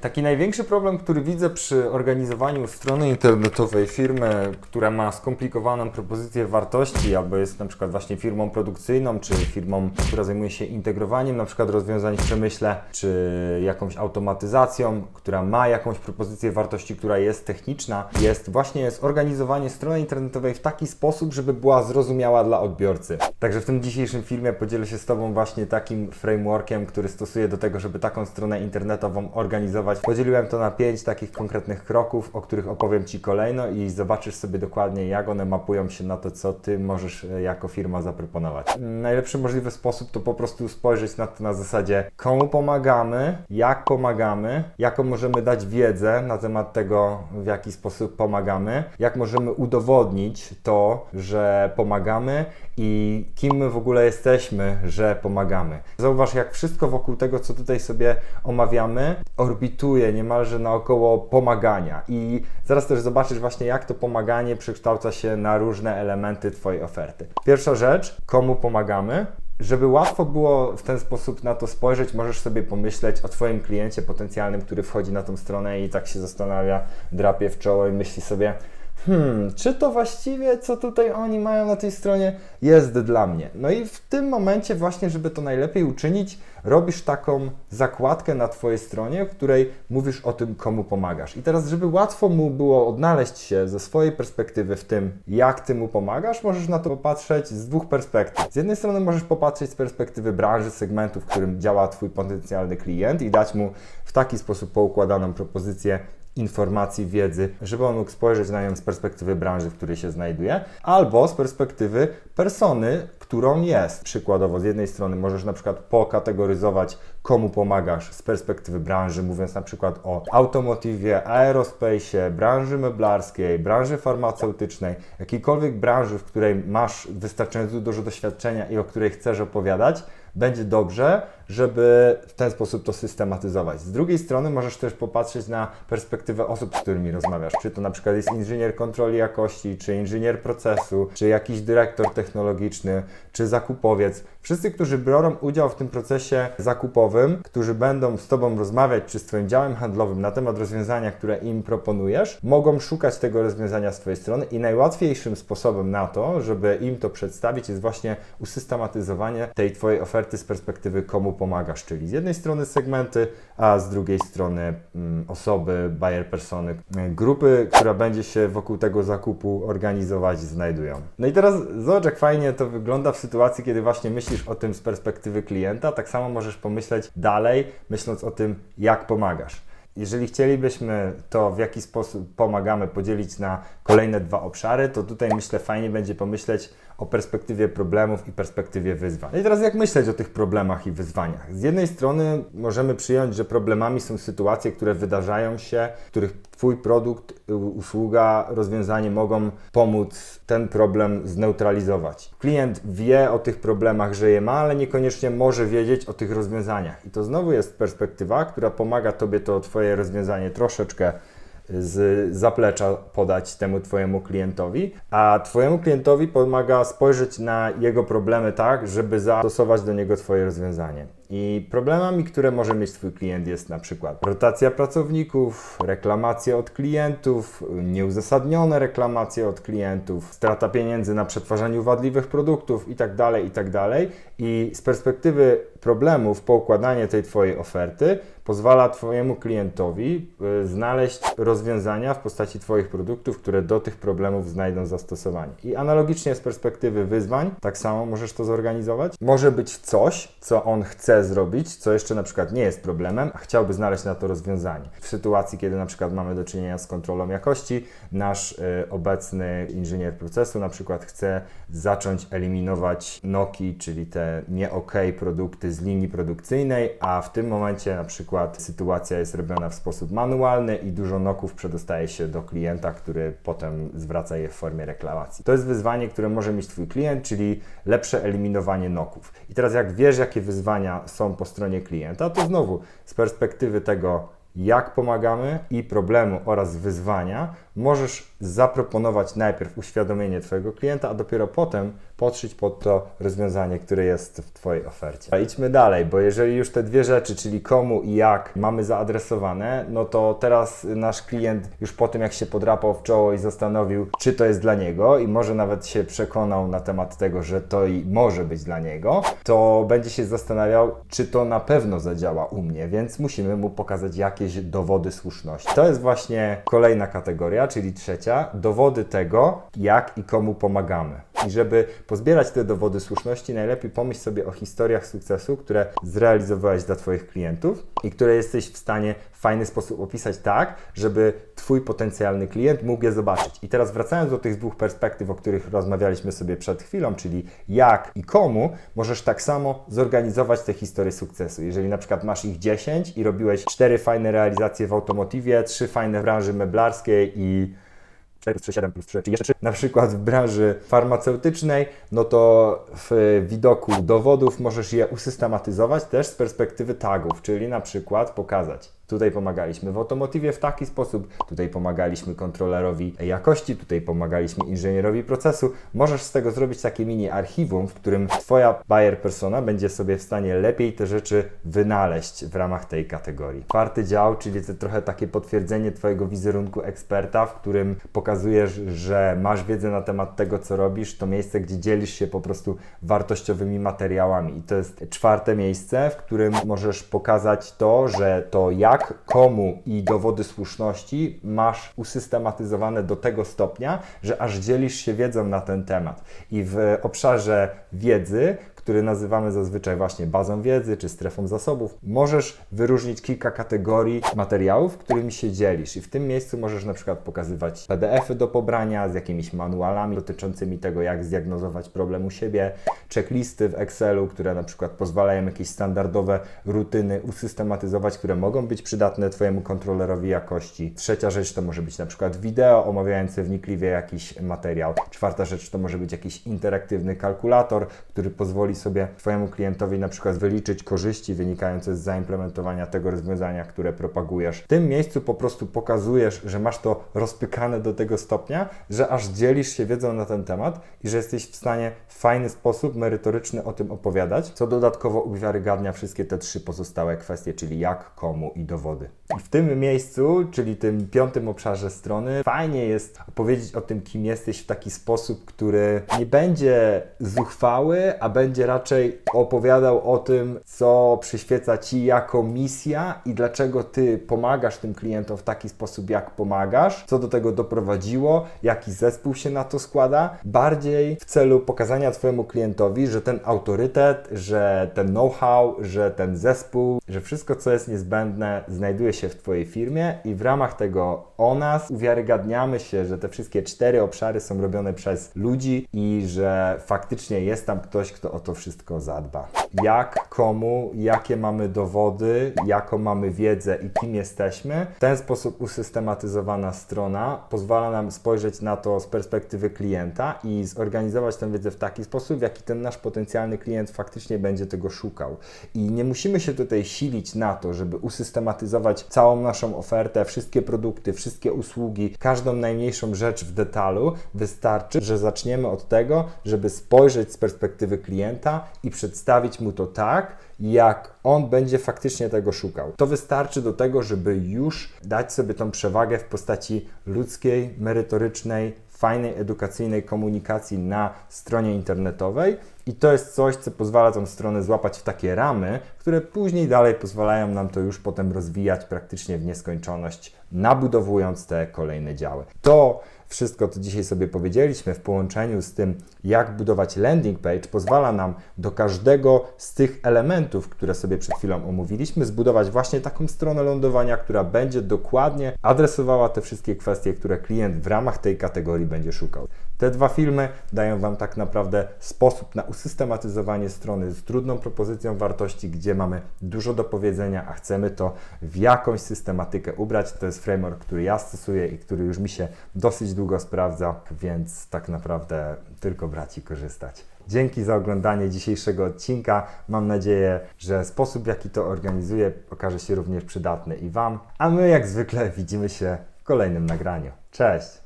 Taki największy problem, który widzę przy organizowaniu strony internetowej firmy, która ma skomplikowaną propozycję wartości, albo jest na przykład właśnie firmą produkcyjną, czy firmą, która zajmuje się integrowaniem na przykład rozwiązań w przemyśle, czy jakąś automatyzacją, która ma jakąś propozycję wartości, która jest techniczna, jest właśnie zorganizowanie strony internetowej w taki sposób, żeby była zrozumiała dla odbiorcy. Także w tym dzisiejszym filmie podzielę się z Tobą właśnie takim frameworkiem, który stosuję do tego, żeby taką stronę internetową organizować. Podzieliłem to na pięć takich konkretnych kroków, o których opowiem Ci kolejno i zobaczysz sobie dokładnie, jak one mapują się na to, co Ty możesz e, jako firma zaproponować. Najlepszy możliwy sposób to po prostu spojrzeć na to na zasadzie, komu pomagamy, jak pomagamy, jaką możemy dać wiedzę na temat tego, w jaki sposób pomagamy, jak możemy udowodnić to, że pomagamy i kim my w ogóle jesteśmy, że pomagamy. Zauważ, jak wszystko wokół tego, co tutaj sobie omawiamy, orbituje niemalże naokoło pomagania. I zaraz też zobaczysz właśnie, jak to pomaganie przekształca się na różne elementy Twojej oferty. Pierwsza rzecz, komu pomagamy? Żeby łatwo było w ten sposób na to spojrzeć, możesz sobie pomyśleć o Twoim kliencie potencjalnym, który wchodzi na tą stronę i tak się zastanawia, drapie w czoło i myśli sobie, hmm, czy to właściwie, co tutaj oni mają na tej stronie, jest dla mnie. No i w tym momencie właśnie, żeby to najlepiej uczynić, robisz taką zakładkę na Twojej stronie, w której mówisz o tym, komu pomagasz. I teraz, żeby łatwo mu było odnaleźć się ze swojej perspektywy w tym, jak Ty mu pomagasz, możesz na to popatrzeć z dwóch perspektyw. Z jednej strony możesz popatrzeć z perspektywy branży, segmentu, w którym działa Twój potencjalny klient i dać mu w taki sposób poukładaną propozycję informacji, wiedzy, żeby on mógł spojrzeć na nią z perspektywy branży, w której się znajduje, albo z perspektywy persony, którą jest. Przykładowo, z jednej strony możesz na przykład pokategoryzować, komu pomagasz z perspektywy branży, mówiąc na przykład o automotywie, aerospace, branży meblarskiej, branży farmaceutycznej, jakiejkolwiek branży, w której masz wystarczająco dużo doświadczenia i o której chcesz opowiadać, będzie dobrze, żeby w ten sposób to systematyzować. Z drugiej strony możesz też popatrzeć na perspektywę osób, z którymi rozmawiasz. Czy to na przykład jest inżynier kontroli jakości, czy inżynier procesu, czy jakiś dyrektor technologiczny, czy zakupowiec. Wszyscy, którzy biorą udział w tym procesie zakupowym, którzy będą z Tobą rozmawiać, czy z Twoim działem handlowym na temat rozwiązania, które im proponujesz, mogą szukać tego rozwiązania z Twojej strony i najłatwiejszym sposobem na to, żeby im to przedstawić, jest właśnie usystematyzowanie tej Twojej oferty z perspektywy komu pomagasz, czyli z jednej strony segmenty, a z drugiej strony mm, osoby, buyer persony, grupy, która będzie się wokół tego zakupu organizować, znajdują. No i teraz zobacz, jak fajnie to wygląda w sytuacji, kiedy właśnie myślisz o tym z perspektywy klienta, tak samo możesz pomyśleć dalej, myśląc o tym, jak pomagasz. Jeżeli chcielibyśmy to, w jaki sposób pomagamy, podzielić na kolejne dwa obszary, to tutaj myślę fajnie będzie pomyśleć o perspektywie problemów i perspektywie wyzwań. No i teraz jak myśleć o tych problemach i wyzwaniach? Z jednej strony możemy przyjąć, że problemami są sytuacje, które wydarzają się, w których Twój produkt, usługa, rozwiązanie mogą pomóc ten problem zneutralizować. Klient wie o tych problemach, że je ma, ale niekoniecznie może wiedzieć o tych rozwiązaniach. I to znowu jest perspektywa, która pomaga Tobie to Twoje rozwiązanie troszeczkę z zaplecza podać temu Twojemu klientowi, a Twojemu klientowi pomaga spojrzeć na jego problemy tak, żeby zastosować do niego Twoje rozwiązanie. I problemami, które może mieć Twój klient jest na przykład rotacja pracowników, reklamacje od klientów, nieuzasadnione reklamacje od klientów, strata pieniędzy na przetwarzaniu wadliwych produktów itd., itd. I z perspektywy problemów poukładanie tej Twojej oferty pozwala Twojemu klientowi y, znaleźć rozwiązania w postaci Twoich produktów, które do tych problemów znajdą zastosowanie. I analogicznie z perspektywy wyzwań, tak samo możesz to zorganizować. Może być coś, co on chce zrobić, co jeszcze na przykład nie jest problemem, a chciałby znaleźć na to rozwiązanie. W sytuacji, kiedy na przykład mamy do czynienia z kontrolą jakości, nasz y, obecny inżynier procesu na przykład chce zacząć eliminować noki, czyli te nie OK produkty z linii produkcyjnej, a w tym momencie na przykład sytuacja jest robiona w sposób manualny i dużo noków przedostaje się do klienta, który potem zwraca je w formie reklamacji. To jest wyzwanie, które może mieć Twój klient, czyli lepsze eliminowanie noków. I teraz jak wiesz, jakie wyzwania są po stronie klienta, to znowu z perspektywy tego, jak pomagamy i problemu oraz wyzwania, możesz zaproponować najpierw uświadomienie Twojego klienta, a dopiero potem podszyć pod to rozwiązanie, które jest w Twojej ofercie. A idźmy dalej, bo jeżeli już te dwie rzeczy, czyli komu i jak mamy zaadresowane, no to teraz nasz klient już po tym, jak się podrapał w czoło i zastanowił, czy to jest dla niego i może nawet się przekonał na temat tego, że to i może być dla niego, to będzie się zastanawiał, czy to na pewno zadziała u mnie, więc musimy mu pokazać jakieś dowody słuszności. To jest właśnie kolejna kategoria, czyli trzecia, dowody tego, jak i komu pomagamy. I żeby pozbierać te dowody słuszności, najlepiej pomyśl sobie o historiach sukcesu, które zrealizowałeś dla Twoich klientów i które jesteś w stanie w fajny sposób opisać tak, żeby Twój potencjalny klient mógł je zobaczyć. I teraz wracając do tych dwóch perspektyw, o których rozmawialiśmy sobie przed chwilą, czyli jak i komu, możesz tak samo zorganizować te historie sukcesu. Jeżeli na przykład masz ich 10 i robiłeś 4 fajne realizacje w automotywie, 3 fajne w branży meblarskiej i 4 3, 7 plus 3, czy jeszcze 3, na przykład w branży farmaceutycznej, no to w widoku dowodów możesz je usystematyzować też z perspektywy tagów, czyli na przykład pokazać. Tutaj pomagaliśmy w automotywie w taki sposób, tutaj pomagaliśmy kontrolerowi jakości, tutaj pomagaliśmy inżynierowi procesu. Możesz z tego zrobić takie mini archiwum, w którym Twoja buyer persona będzie sobie w stanie lepiej te rzeczy wynaleźć w ramach tej kategorii. Czwarty dział, czyli to trochę takie potwierdzenie Twojego wizerunku eksperta, w którym pokazujesz, że masz wiedzę na temat tego, co robisz, to miejsce, gdzie dzielisz się po prostu wartościowymi materiałami. I to jest czwarte miejsce, w którym możesz pokazać to, że to jak jak, komu i dowody słuszności masz usystematyzowane do tego stopnia, że aż dzielisz się wiedzą na ten temat. I w obszarze wiedzy który nazywamy zazwyczaj właśnie bazą wiedzy czy strefą zasobów, możesz wyróżnić kilka kategorii materiałów, którymi się dzielisz. I w tym miejscu możesz na przykład pokazywać PDFy do pobrania z jakimiś manualami dotyczącymi tego, jak zdiagnozować problem u siebie, checklisty w Excelu, które na przykład pozwalają jakieś standardowe rutyny usystematyzować, które mogą być przydatne Twojemu kontrolerowi jakości. Trzecia rzecz to może być na przykład wideo omawiające wnikliwie jakiś materiał. Czwarta rzecz to może być jakiś interaktywny kalkulator, który pozwoli sobie Twojemu klientowi na przykład wyliczyć korzyści wynikające z zaimplementowania tego rozwiązania, które propagujesz. W tym miejscu po prostu pokazujesz, że masz to rozpykane do tego stopnia, że aż dzielisz się wiedzą na ten temat i że jesteś w stanie w fajny sposób, merytoryczny o tym opowiadać, co dodatkowo uwiarygadnia wszystkie te trzy pozostałe kwestie, czyli jak, komu i dowody. W tym miejscu, czyli tym piątym obszarze strony, fajnie jest opowiedzieć o tym, kim jesteś w taki sposób, który nie będzie zuchwały, a będzie raczej opowiadał o tym, co przyświeca Ci jako misja i dlaczego Ty pomagasz tym klientom w taki sposób, jak pomagasz, co do tego doprowadziło, jaki zespół się na to składa, bardziej w celu pokazania Twojemu klientowi, że ten autorytet, że ten know-how, że ten zespół, że wszystko, co jest niezbędne, znajduje się w Twojej firmie i w ramach tego o nas uwiarygadniamy się, że te wszystkie cztery obszary są robione przez ludzi i że faktycznie jest tam ktoś, kto o to wszystko zadba. Jak, komu, jakie mamy dowody, jaką mamy wiedzę i kim jesteśmy. W ten sposób usystematyzowana strona pozwala nam spojrzeć na to z perspektywy klienta i zorganizować tę wiedzę w taki sposób, w jaki ten nasz potencjalny klient faktycznie będzie tego szukał. I nie musimy się tutaj silić na to, żeby usystematyzować całą naszą ofertę, wszystkie produkty, wszystkie usługi, każdą najmniejszą rzecz w detalu. Wystarczy, że zaczniemy od tego, żeby spojrzeć z perspektywy klienta i przedstawić mu to tak, jak on będzie faktycznie tego szukał. To wystarczy do tego, żeby już dać sobie tą przewagę w postaci ludzkiej, merytorycznej, fajnej, edukacyjnej komunikacji na stronie internetowej. I to jest coś, co pozwala tą stronę złapać w takie ramy, które później dalej pozwalają nam to już potem rozwijać praktycznie w nieskończoność, nabudowując te kolejne działy. To wszystko, co dzisiaj sobie powiedzieliśmy, w połączeniu z tym, jak budować landing page, pozwala nam do każdego z tych elementów, które sobie przed chwilą omówiliśmy, zbudować właśnie taką stronę lądowania, która będzie dokładnie adresowała te wszystkie kwestie, które klient w ramach tej kategorii będzie szukał. Te dwa filmy dają Wam tak naprawdę sposób na usystematyzowanie strony z trudną propozycją wartości, gdzie mamy dużo do powiedzenia, a chcemy to w jakąś systematykę ubrać. To jest framework, który ja stosuję i który już mi się dosyć długo sprawdza, więc tak naprawdę tylko brać i korzystać. Dzięki za oglądanie dzisiejszego odcinka. Mam nadzieję, że sposób, w jaki to organizuję, okaże się również przydatny i Wam. A my, jak zwykle, widzimy się w kolejnym nagraniu. Cześć!